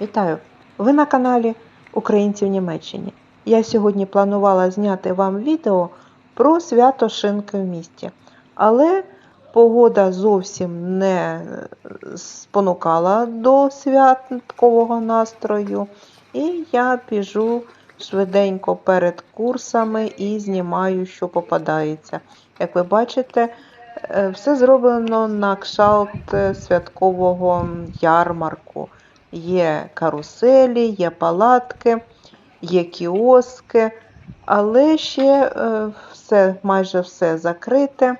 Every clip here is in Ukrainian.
Вітаю! Ви на каналі Українці в Німеччині. Я сьогодні планувала зняти вам відео про свято Шинки в місті, але погода зовсім не спонукала до святкового настрою, і я біжу швиденько перед курсами і знімаю, що попадається. Як ви бачите, е, все зроблено на кшалт е, святкового ярмарку. Є каруселі, є палатки, є кіоски, але ще е, все, майже все закрите,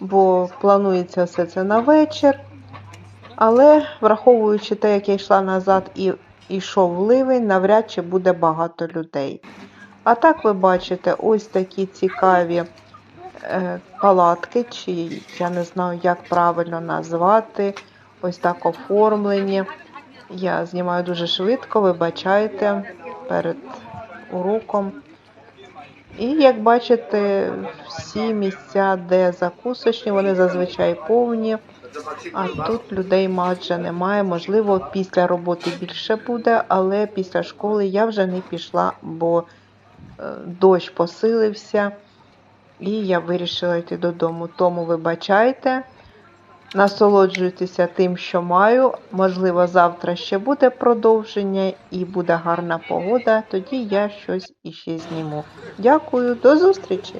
бо планується все це на вечір. Але враховуючи те, як я йшла назад і йшов ливень, навряд чи буде багато людей. А так ви бачите, ось такі цікаві е, палатки, чи я не знаю, як правильно назвати, ось так оформлені. Я знімаю дуже швидко, вибачайте перед уроком. І як бачите, всі місця, де закусочні, вони зазвичай повні. А тут людей майже немає. Можливо, після роботи більше буде, але після школи я вже не пішла, бо е, дощ посилився, і я вирішила йти додому. Тому вибачайте, насолоджуйтеся тим, що маю. Можливо, завтра ще буде продовження і буде гарна погода. Тоді я щось іще зніму. Дякую, до зустрічі!